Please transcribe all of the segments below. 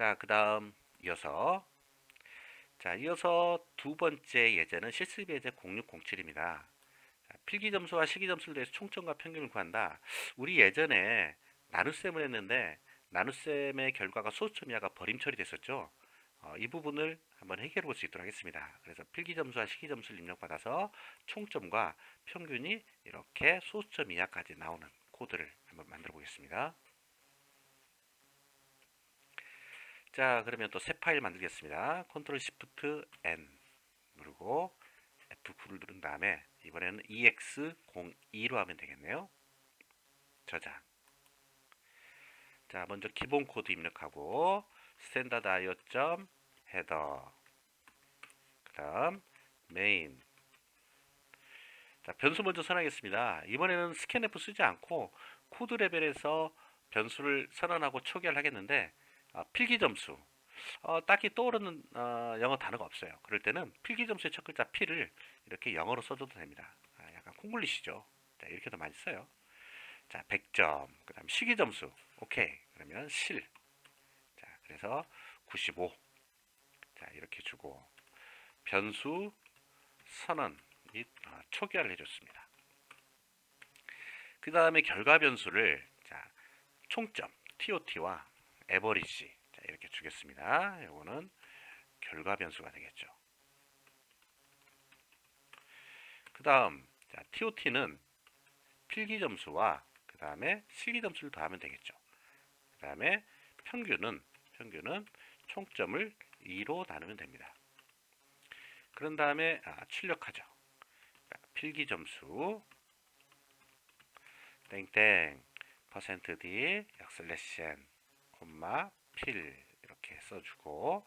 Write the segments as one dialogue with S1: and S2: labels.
S1: 자, 그 다음 이어서 자, 이어서 두 번째 예제는 실습 예제 0607입니다. 자, 필기 점수와 시기 점수를 대해서 총점과 평균을 구한다. 우리 예전에 나눗셈을 했는데 나눗셈의 결과가 소수점 이하가 버림 처리됐었죠. 어, 이 부분을 한번 해결해 볼 수 있도록 하겠습니다. 그래서 필기 점수와 시기 점수를 입력받아서 총점과 평균이 이렇게 소수점 이하까지 나오는 코드를 한번 만들어 보겠습니다. 자, 그러면 또 새 파일 만들겠습니다. 컨트롤 시프트 N 누르고 F9를 누른 다음에 이번에는 EX02로 하면 되겠네요. 저장. 자, 먼저 기본 코드 입력하고 점 헤더 그 다음 메인 자, 변수 먼저 선하겠습니다. 이번에는 스캔F 쓰지 않고 코드 레벨에서 변수를 선언하고 초기화를 하겠는데 어, 필기 점수 어, 딱히 떠오르는 어, 영어 단어가 없어요. 그럴 때는 필기 점수의 첫 글자 P를 이렇게 영어로 써줘도 됩니다. 아, 약간 콩글리시죠. 자, 이렇게도 많이 써요. 자, 100점. 그 다음 시기 점수. 오케이. 그러면 실. 자, 그래서 95. 자, 이렇게 주고 변수 선언 및 어, 초기화를 해줬습니다. 그 다음에 결과 변수를 자, 총점 TOT와 에버리지 자, 이렇게 주겠습니다. 요거는 결과 변수가 되겠죠. 그 다음 자, TOT는 필기 점수와 그 다음에 실기 점수를 더하면 되겠죠. 그 다음에 평균은 평균은 총점을 2로 나누면 됩니다. 그런 다음에 아, 출력하죠. 자, 필기 점수 땡땡 퍼센트 %d 약슬래시 n 콤마 필 이렇게 써주고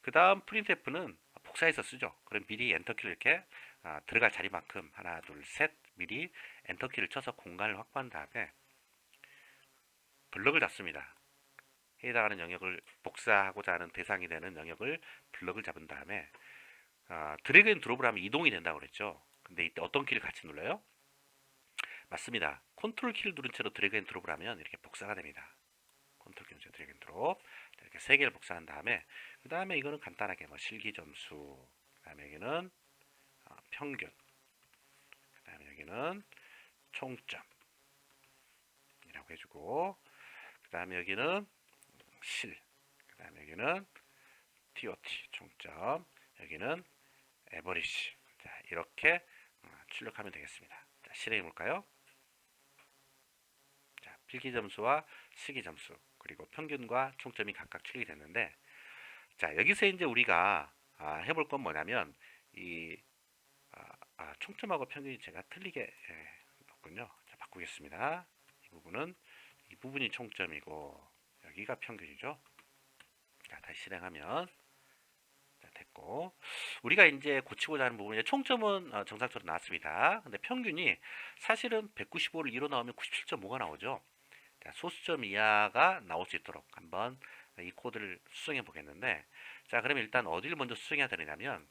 S1: 그 다음 프린트F는 복사해서 쓰죠. 그럼 미리 엔터키를 이렇게 아, 들어갈 자리만큼 하나 둘 셋 미리 엔터키를 쳐서 공간을 확보한 다음에 블럭을 잡습니다. 해당하는 영역을 복사하고자 하는 대상이 되는 영역을 블럭을 잡은 다음에 아, 드래그 앤 드롭을 하면 이동이 된다고 그랬죠. 근데 이때 어떤 키를 같이 눌러요? 맞습니다. 컨트롤 키를 누른 채로 드래그 앤 드롭을 하면 이렇게 복사가 됩니다. 컨트롤 키 채로 드래그 앤 드롭 이렇게 세 개를 복사한 다음에 그 다음에 이거는 간단하게 뭐 실기 점수 그 다음에 여기는 어, 평균 그 다음에 여기는 총점 이라고 해주고 그 다음에 여기는 실, 그 다음에 여기는 TOT 총점, 여기는 에버리지. 자, 이렇게 어, 출력하면 되겠습니다. 자, 실행해 볼까요? 자, 필기 점수와 시기 점수, 그리고 평균과 총점이 각각 출력이 됐는데, 자, 여기서 이제 우리가 아, 해볼 건 뭐냐면, 이 아, 아, 총점하고 평균이 제가 틀리게 예, 넣었군요. 자, 바꾸겠습니다. 이 부분은 이 부분이 총점이고 여기가 평균이죠. 자, 다시 실행하면 자, 됐고 우리가 이제 고치고자 하는 부분이 총점은 어, 정상적으로 나왔습니다. 근데 평균이 사실은 195를 2로 나오면 97.5가 나오죠. 자, 소수점 이하가 나올 수 있도록 한번 이 코드를 수정해 보겠는데 자 그러면 일단 어디를 먼저 수정해야 되느냐면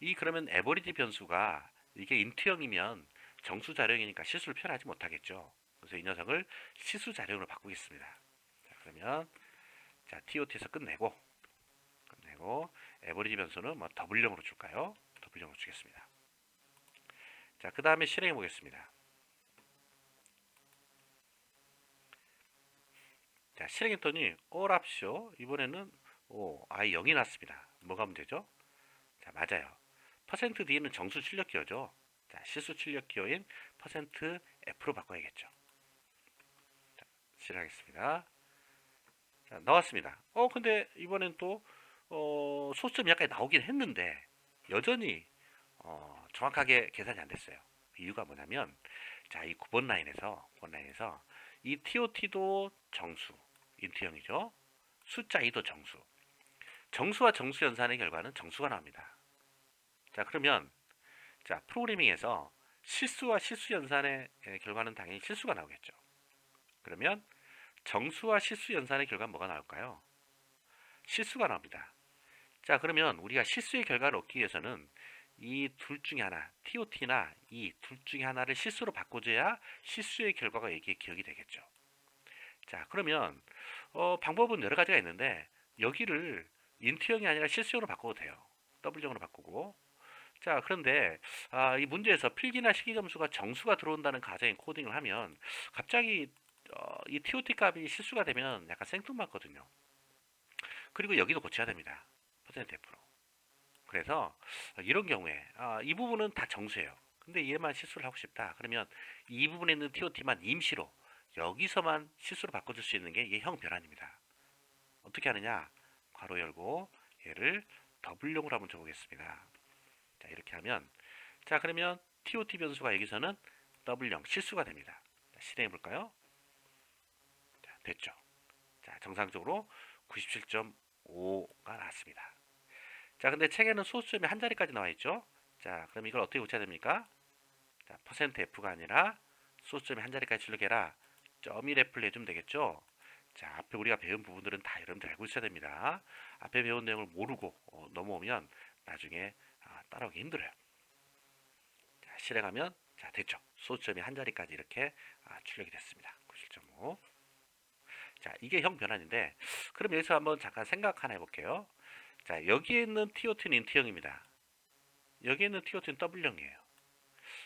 S1: 이 그러면 에버리지 변수가 이게 인트형이면 정수 자령이니까 실수를 표현하지 못하겠죠. 그래서 이 녀석을 시수 자령으로 바꾸겠습니다. 자, 그러면 자 TOT에서 끝내고 끝내고 에버리지 변수는 뭐 더블령으로 줄까요? 더블령으로 주겠습니다. 자, 그 다음에 실행해 보겠습니다. 자, 실행했더니 all 이번에는 오, i 0이 났습니다. 뭐가 문제죠? 자, 맞아요. 퍼센트 %d는 정수 출력 기호죠. 자, 실수 출력 기호인 퍼센트 %f로 바꿔야겠죠. 자, 실행하겠습니다. 자, 나왔습니다. 어, 근데 이번엔 또 어, 소수점 약간 나오긴 했는데 여전히 어, 정확하게 계산이 안 됐어요. 이유가 뭐냐면 자, 이 9번 라인에서 9번 라인에서 이 TOT도 정수, 인트형이죠. 숫자 2도 정수. 정수와 정수 연산의 결과는 정수가 나옵니다. 자, 그러면 자, 프로그래밍에서 실수와 실수 연산의 에, 결과는 당연히 실수가 나오겠죠. 그러면 정수와 실수 연산의 결과는 뭐가 나올까요? 실수가 나옵니다. 자, 그러면 우리가 실수의 결과를 얻기 위해서는 이 둘 중에 하나, TOT나 이 둘 중에 하나를 실수로 바꿔줘야 실수의 결과가 여기에 기억이 되겠죠. 자, 그러면 어, 방법은 여러 가지가 있는데 여기를 인트형이 아니라 실수형으로 바꿔도 돼요. 더블형으로 바꾸고. 자, 그런데 아, 이 문제에서 필기나 식이 점수가 정수가 들어온다는 가정의 코딩을 하면 갑자기 어, 이 TOT 값이 실수가 되면 약간 생뚱맞거든요. 그리고 여기도 고쳐야 됩니다. 퍼센트 F로. 그래서 이런 경우에 아, 이 부분은 다 정수예요. 근데 얘만 실수를 하고 싶다. 그러면 이 부분에 있는 TOT만 임시로 여기서만 실수로 바꿔줄 수 있는 게이형 변환입니다. 어떻게 하느냐? 괄호 열고 얘를 W용으로 한번 줘보겠습니다. 자 이렇게 하면 자 그러면 TOT 변수가 여기서는 W형 실수가 됩니다. 자, 실행해 볼까요? 자, 됐죠. 자 정상적으로 97.5가 나왔습니다. 자 근데 책에는 소수점이 한 자리까지 나와 있죠. 자 그럼 이걸 어떻게 고쳐야 됩니까? 자 퍼센트 %F가 아니라 소수점이 한 자리까지 출력해라. 점이 랩을 내주면 되겠죠. 자 앞에 우리가 배운 부분들은 다 여러분들 알고 있어야 됩니다. 앞에 배운 내용을 모르고 어, 넘어오면 나중에 아, 따라오기 힘들어요. 자 실행하면 자 됐죠. 소수점이 한 자리까지 이렇게 아, 출력이 됐습니다. 97.5. 자 이게 형 변환인데 그럼 여기서 한번 잠깐 생각 하나 해볼게요. 자 여기에 있는 TOT는 인트형입니다. 여기에 있는 TOT는 W형이에요.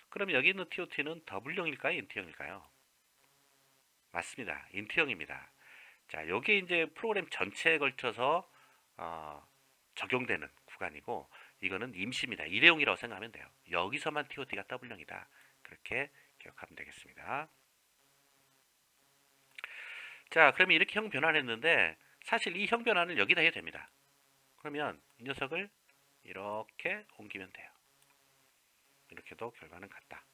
S1: 그럼 여기 있는 TOT는 W형일까요? 인트형일까요? 맞습니다. 인트형입니다. 자 여기에 이제 프로그램 전체에 걸쳐서 어, 적용되는 구간이고 이거는 임시입니다. 일회용이라고 생각하면 돼요. 여기서만 TOT가 W형이다. 그렇게 기억하면 되겠습니다. 자, 그러면 이렇게 형 변환했는데 사실 이 형 변환을 여기다 해도 됩니다. 그러면 이 녀석을 이렇게 옮기면 돼요. 이렇게도 결과는 같다.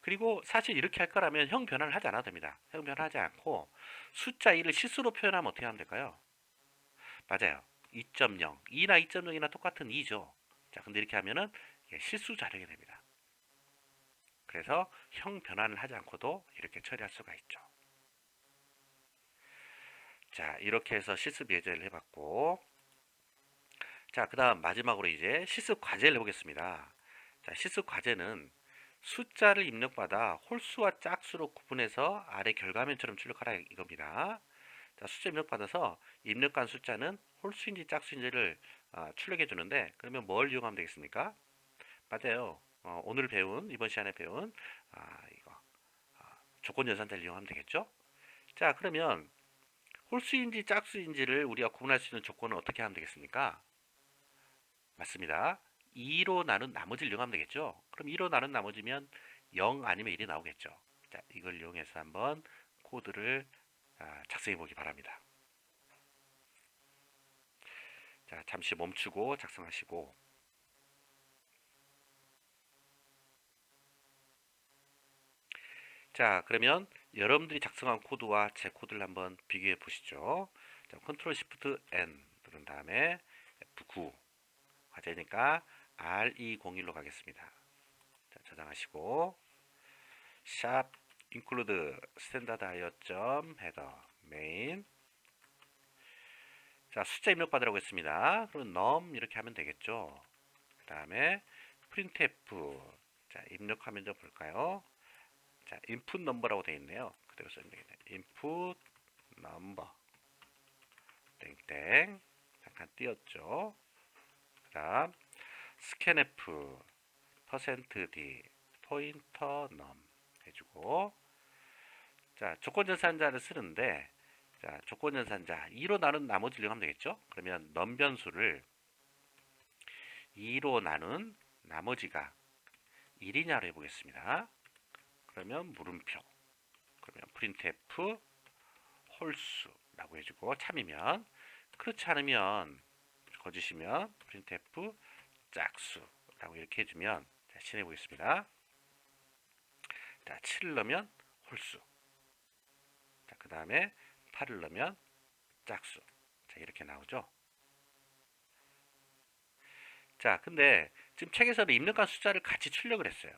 S1: 그리고 사실 이렇게 할 거라면 형 변환을 하지 않아도 됩니다. 형 변환하지 않고 숫자 2를 실수로 표현하면 어떻게 하면 될까요? 맞아요. 2.0. 2나 2.0이나 똑같은 2죠. 자, 근데 이렇게 하면은 실수 자력이 됩니다. 그래서 형 변환을 하지 않고도 이렇게 처리할 수가 있죠. 자, 이렇게 해서 실습 예제를 해봤고, 자, 그 다음 마지막으로 이제 실습 과제를 해보겠습니다. 자, 실습 과제는 숫자를 입력받아 홀수와 짝수로 구분해서 아래 결과면처럼 출력하라 이겁니다. 자, 숫자 입력받아서 입력한 숫자는 홀수인지 짝수인지를 어, 출력해 주는데 그러면 뭘 이용하면 되겠습니까? 맞아요. 어, 오늘 배운 이번 시간에 배운 아, 이거 아, 조건 연산자를 이용하면 되겠죠? 자, 그러면 홀수인지 짝수인지를 우리가 구분할 수 있는 조건은 어떻게 하면 되겠습니까? 맞습니다. 2로 나눈 나머지를 이용하면 되겠죠? 그럼 2로 나눈 나머지면 0 아니면 1이 나오겠죠? 자, 이걸 이용해서 한번 코드를 아, 작성해 보기 바랍니다. 자, 잠시 멈추고 작성하시고 자, 그러면 여러분들이 작성한 코드와 제 코드를 한번 비교해 보시죠. 자, 컨트롤 시프트 N 누른 다음에 F9 과제니까 R201로 가겠습니다. 자, 저장하시고 샵 include standard IO 헤더 main 자, 숫자 입력 받으라고 했습니다. 그럼 num 이렇게 하면 되겠죠. 그 다음에 printf 자, 입력하면 좀 볼까요? 자, input number라고 되어 있네요. 그대로 써면 되겠네요. input number 땡땡 잠깐 띄었죠. 그 다음 scanf %d 포인터 num 해주고 자 조건전산자를 쓰는데 자 조건전산자 2로 나눈 나머지를 이용하면 되겠죠? 그러면 num 변수를 2로 나눈 나머지가 1이냐로 해보겠습니다. 그러면 물음표 그러면 printf 홀수라고 해주고 참이면 그렇지 않으면 거짓이면 printf 짝수라고 이렇게 해주면 자, 실행해 보겠습니다. 자, 7을 넣으면 홀수. 자, 그 다음에 8을 넣으면 짝수. 자, 이렇게 나오죠. 자, 근데 지금 책에서는 입력한 숫자를 같이 출력을 했어요.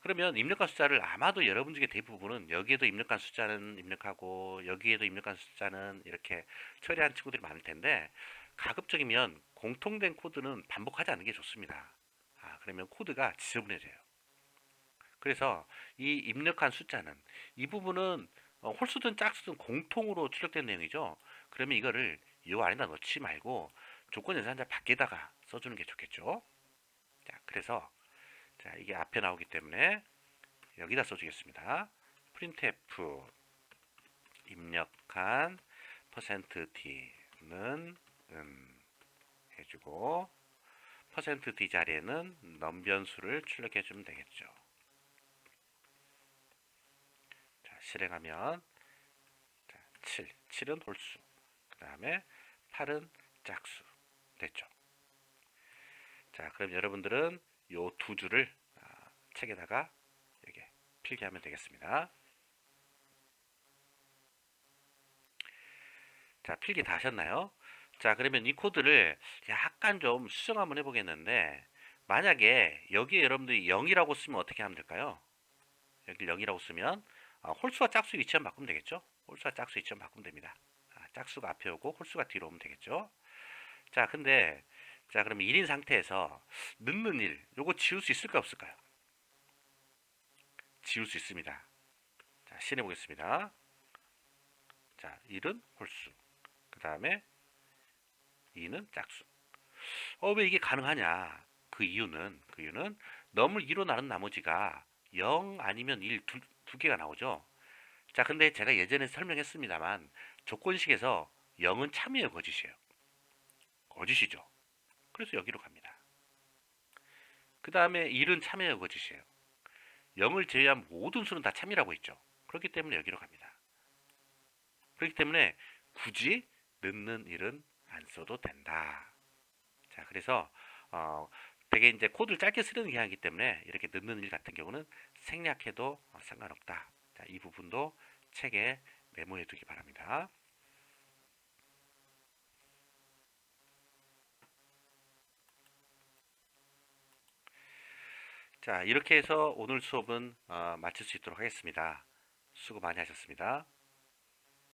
S1: 그러면 입력한 숫자를 아마도 여러분 중에 대부분은 여기에도 입력한 숫자는 입력하고 여기에도 입력한 숫자는 이렇게 처리한 친구들이 많을 텐데 가급적이면 공통된 코드는 반복하지 않는 게 좋습니다. 아, 그러면 코드가 지저분해져요. 그래서 이 입력한 숫자는 이 부분은 어, 홀수든 짝수든 공통으로 출력된 내용이죠. 그러면 이거를 이 안에다 넣지 말고 조건 연산자 밖에다가 써주는 게 좋겠죠. 자, 그래서 자 이게 앞에 나오기 때문에 여기다 써주겠습니다. printf 입력한 %d는 음 해주고 %d 자리에는 넘변수를 출력해 주면 되겠죠. 자, 실행하면 자, 7, 7은 홀수. 그 다음에 8은 짝수. 됐죠. 자, 그럼 여러분들은 요 두 줄을 아, 책에다가 여기 필기하면 되겠습니다. 자, 필기 다 하셨나요? 자, 그러면 이 코드를 약간 좀 수정 한번 해보겠는데, 만약에 여기에 여러분들이 0이라고 쓰면 어떻게 하면 될까요? 여기 0이라고 쓰면, 아, 홀수와 짝수 위치만 바꾸면 되겠죠? 홀수와 짝수 위치만 바꾸면 됩니다. 아, 짝수가 앞에 오고 홀수가 뒤로 오면 되겠죠? 자, 근데, 자, 그러면 1인 상태에서 넣는 1, 요거 지울 수 있을까 없을까요? 지울 수 있습니다. 자, 실해 보겠습니다. 자, 1은 홀수. 그 다음에 2는 짝수. 어, 왜 이게 가능하냐? 그 이유는, 그 이유는 넘을 2로 나눈 나머지가 0 아니면 1 두, 두 개가 나오죠. 자, 근데 제가 예전에 설명했습니다만 조건식에서 0은 참이에요, 거짓이에요? 거짓이죠. 그래서 여기로 갑니다. 그 다음에 1은 참이에요, 거짓이에요? 0을 제외한 모든 수는 다 참이라고 했죠. 그렇기 때문에 여기로 갑니다. 그렇기 때문에 굳이 넣는 일은 안 써도 된다. 자, 그래서 어, 되게 이제 코드를 짧게 쓰려는 경향이기 때문에 이렇게 넣는 일 같은 경우는 생략해도 어, 상관없다. 자, 이 부분도 책에 메모해 두기 바랍니다. 자, 이렇게 해서 오늘 수업은 어, 마칠 수 있도록 하겠습니다. 수고 많이 하셨습니다.